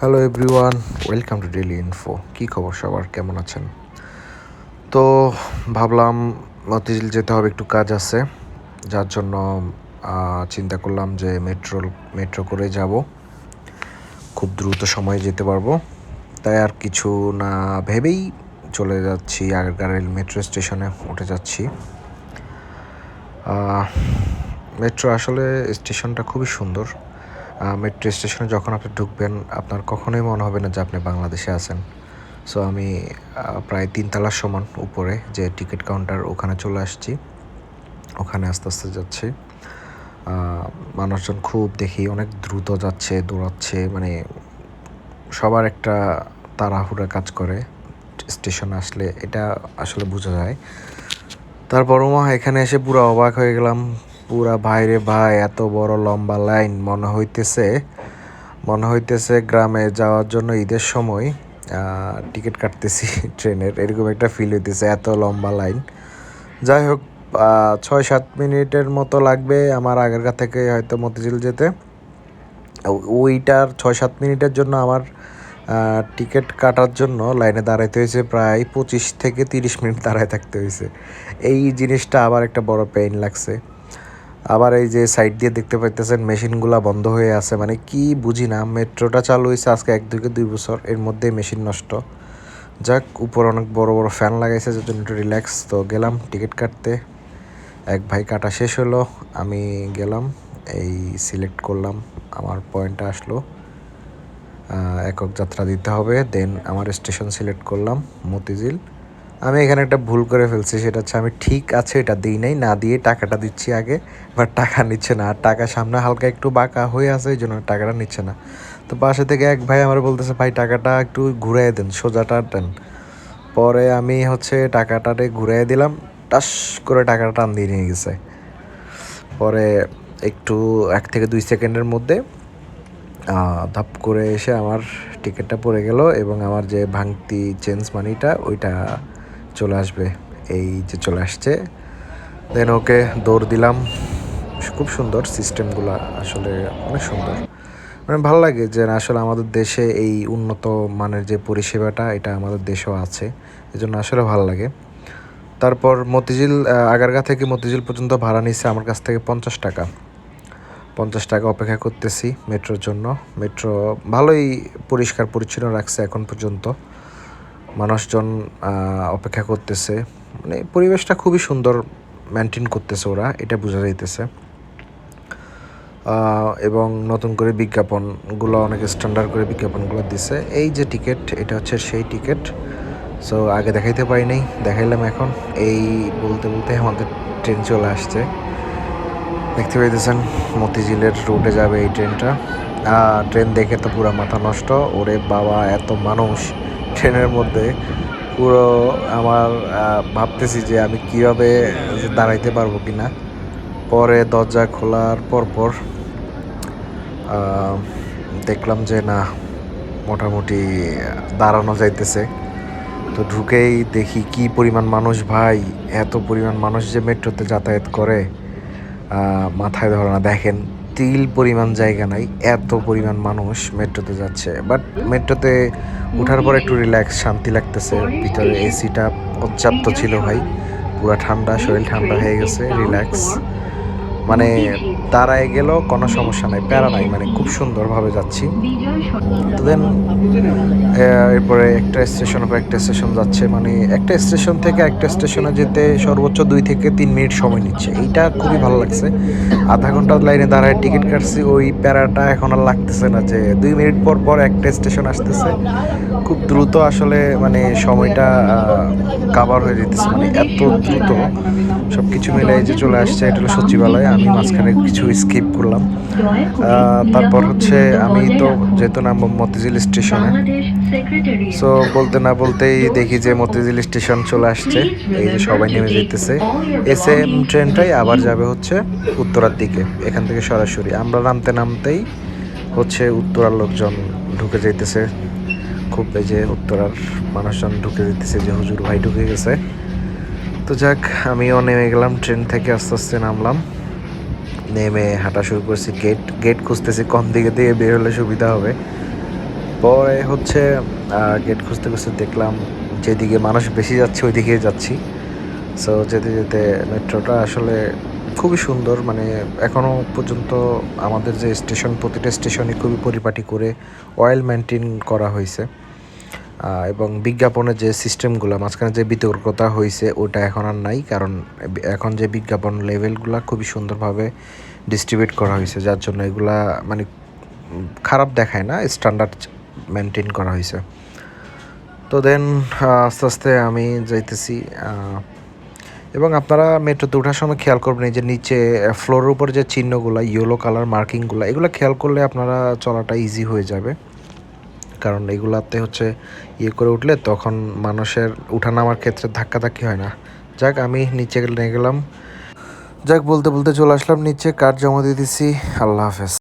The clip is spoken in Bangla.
Hello everyone welcome to daily info কী খবর সবার? কেমন আছেন? তো ভাবলাম মতিঝিল যেতে হবে, একটু কাজ আছে। যার জন্য চিন্তা করলাম যে মেট্রো মেট্রো করে যাব। খুব দ্রুত সময়ে যেতে পারব। তাই আর কিছু না ভেবেই চলে যাচ্ছি রেল মেট্রো স্টেশনে উঠে যাচ্ছি। মেট্রো আসলে স্টেশনটা খুবই সুন্দর। মেট্রো স্টেশনে যখন আপনি ঢুকবেন, আপনার কখনোই মনে হবে না যে আপনি বাংলাদেশে আছেন। সো আমি প্রায় তিন তলার সমান উপরে যে টিকিট কাউন্টার ওখানে চলে আসছি। ওখানে আস্তে আস্তে যাচ্ছি। মানুষজন খুব দেখি, অনেক দ্রুত যাচ্ছে, দৌড়াচ্ছে মানে সবার একটা তাড়াহুড়া কাজ করে স্টেশন আসলে। এটা আসলে বোঝা যায়। তারপর মা এখানে এসে পুরো অবাক হয়ে গেলাম। পুরা ভাইরে ভাই, এত বড় লম্বা লাইন মনে হইতেছে মনে হইতেছে গ্রামে যাওয়ার জন্য ঈদের সময় টিকিট কাটতেছি ট্রেনের, এরকম একটা ফিল হইতেছে, এত লম্বা লাইন। যাই হোক ছয় সাত মিনিটের মতো লাগবে আমার আগেরকার থেকে হয়তো মতিঝিল যেতে। ওইটার ছয় সাত মিনিটের জন্য আমার টিকিট কাটার জন্য লাইনে দাঁড়াইতে হয়েছে প্রায় পঁচিশ থেকে তিরিশ মিনিট দাঁড়ায় থাকতে হয়েছে। এই জিনিসটা আবার একটা বড় পেইন লাগছে। আবার এই যে সাইড দিয়ে দেখতে পাইতেছেন মেশিনগুলা বন্ধ হয়ে আছে। মানে কি বুঝি না, মেট্রোটা চালু হয়েছে আজকে এক থেকে দুই বছর, এর মধ্যেই মেশিন নষ্ট। যাক, উপর অনেক বড় বড় ফ্যান লাগাইছে যার জন্য একটু রিল্যাক্স তো গেলাম টিকিট কাটতে। এক ভাই কাটা শেষ হলো, আমি গেলাম, এই সিলেক্ট করলাম, আমার পয়েন্টটা আসলো। একক যাত্রা দিতে হবে দেন আমার স্টেশন সিলেক্ট করলাম, মতিঝিল। আমি এখানে একটা ভুল করে ফেলছি, সেটা হচ্ছে আমি ঠিক আছে, এটা দিই নাই, না দিয়ে টাকাটা দিচ্ছি আগে বাট টাকা নিচ্ছে না, আর টাকা সামনে হালকা একটু বাঁকা হয়ে আছে, এই জন্য টাকাটা নিচ্ছে না। তো পাশে থেকে এক ভাই আমার বলতেছে, ভাই, টাকাটা একটু ঘুরাই দেন, সোজাটা দেন। পরে আমি হচ্ছে টাকাটারে ঘুরাই দিলাম, টাস করে টাকাটা টান দিয়ে নিয়ে গেছে। পরে একটু এক থেকে দুই সেকেন্ডের মধ্যে ধাপ করে এসে আমার টিকিটটা পড়ে গেল, এবং আমার যে ভাঙতি চেঞ্জ মানিটা ওইটা চলে আসবে, এই যে চলে আসছে। দেন ওকে দৌড় দিলাম। খুব সুন্দর সিস্টেমগুলো আসলে অনেক সুন্দর। মানে ভালো লাগে যে আসলে আমাদের দেশে এই উন্নত মানের যে পরিষেবাটা, এটা আমাদের দেশেও আছে। এজন্য আসলে ভালো লাগে। তারপর মতিঝিল আগারগা থেকে মতিঝিল পর্যন্ত ভাড়া নিচ্ছে আমার কাছ থেকে পঞ্চাশ টাকা। পঞ্চাশ টাকা অপেক্ষা করতেছি মেট্রোর জন্য। মেট্রো ভালোই পরিষ্কার পরিচ্ছন্ন রাখছে এখন পর্যন্ত। মানুষজন অপেক্ষা করতেছে। মানে পরিবেশটা খুবই সুন্দর মেনটেন করতেছে ওরা, এটা বোঝা যাইতেছে। এবং নতুন করে বিজ্ঞাপনগুলো, অনেক স্ট্যান্ডার্ড করে বিজ্ঞাপনগুলো দিছে। এই যে টিকিট এটা হচ্ছে সেই টিকিট সো আগে দেখাইতে পারি নাই দেখাইলাম এখন। এই বলতে বলতে আমাদের ট্রেন চলে আসছে। দেখতে পাইতেছেন, মতিঝিলের রুটে যাবে এই ট্রেনটা ট্রেন দেখে তো পুরো মাথা নষ্ট। ওরে বাবা, এত মানুষ। ট্রেনের মধ্যে পুরো আমার ভাবতেছি যে আমি কীভাবে দাঁড়াইতে পারব কি না পরে দরজা খোলার পর পর দেখলাম যে না, মোটামুটি দাঁড়ানো যাইতেছে। তো ঢুকেই দেখি কি পরিমাণ মানুষ ভাই, এত পরিমাণ মানুষ যে মেট্রোতে যাতায়াত করে মাথায় ধরে না দেখেন। তিল পরিমাণ জায়গা নাই, এত পরিমাণ মানুষ মেট্রোতে যাচ্ছে। বাট মেট্রোতে উঠার পর একটু রিল্যাক্স শান্তি লাগতেছে। ভিতরে এসিটা পর্যাপ্ত ছিল ভাই। পুরা ঠান্ডা, শরীর ঠান্ডা হয়ে গেছে রিল্যাক্স মানে দাঁড়ায় গেলেও কোনো সমস্যা নাই, প্যারা নাই মানে খুব সুন্দরভাবে যাচ্ছি। তো দেন এরপরে একটা স্টেশন পর একটা স্টেশন যাচ্ছে মানে একটা স্টেশন থেকে একটা স্টেশনে যেতে সর্বোচ্চ দুই থেকে তিন মিনিট সময় নিচ্ছে। এইটা খুবই ভালো লাগছে। আধা ঘণ্টা লাইনে দাঁড়ায় টিকিট কাটছি, ওই প্যারাটা এখন আর লাগতেছে না যে, দুই মিনিট পর পর একটা স্টেশন আসতেছে। খুব দ্রুত আসলে মানে সময়টা কাভার হয়ে যেতেছে। মানে এত দ্রুত সব কিছু মিলে যে চলে আসছে, এটা হলো সচিবালয়। আমি মাঝখানে কিছু স্কিপ করলাম। তারপর হচ্ছে আমি তো যেহেতু নাম মতিঝিল স্টেশনে। সো বলতে না বলতেই দেখি যে মতিঝিল স্টেশন চলে আসছে। এই যে সবাই নেমে যেতেছে এস এম ট্রেনটাই আবার যাবে হচ্ছে উত্তরার দিকে, এখান থেকে সরাসরি। আমরা নামতে নামতেই হচ্ছে উত্তরার লোকজন ঢুকে যাইতেছে। খুব যে উত্তরার মানুষজন ঢুকে দিতেছে যে, হুজুর ভাই ঢুকে গেছে। তো যাক, আমিও নেমে গেলাম, ট্রেন থেকে আস্তে আস্তে নামলাম। নেমে হাঁটা শুরু করছি গেট গেট খুঁজতেছি, কোন দিকে দিয়ে বের হলে সুবিধা হবে। পরে হচ্ছে গেট খুঁজতে খুঁজতে দেখলাম, যেদিকে মানুষ বেশি যাচ্ছে ওই দিকে যাচ্ছি। সো যেতে যেতে মেট্রোটা আসলে খুবই সুন্দর মানে এখনও পর্যন্ত আমাদের যে স্টেশন, প্রতিটা স্টেশনে খুবই পরিপাটি করে অয়েল মেনটেন করা হয়েছে। এবং বিজ্ঞাপনের যে সিস্টেমগুলো, মাঝখানে যে বিতর্কতা হয়েছে ওটা এখন আর নাই, কারণ এখন যে বিজ্ঞাপন লেভেলগুলো খুবই সুন্দরভাবে ডিস্ট্রিবিউট করা হয়েছে যার জন্য এগুলা মানে খারাপ দেখায় না স্ট্যান্ডার্ড মেনটেন করা হয়েছে তো দেন আস্তে আস্তে আমি যাইতেছি এবং আপনারা মেট্রোতে ওঠার সময় খেয়াল করবেন, এই যে নিচে ফ্লোরের উপর যে চিহ্নগুলো ইয়েলো কালার মার্কিংগুলো এগুলো খেয়াল করলে আপনারা চলাটা ইজি হয়ে যাবে। কারণ এগুলাতে হচ্ছে ইয়ে করে উঠলে তখন মানুষের উঠানামার ক্ষেত্রে ধাক্কাধাক্কি হয় না। যাক, আমি নিচে নিয়ে গেলাম। যাক, বলতে বলতে চলে আসলাম নিচে। কার্ড জমা দিয়ে দিছি। আল্লাহ হাফেজ।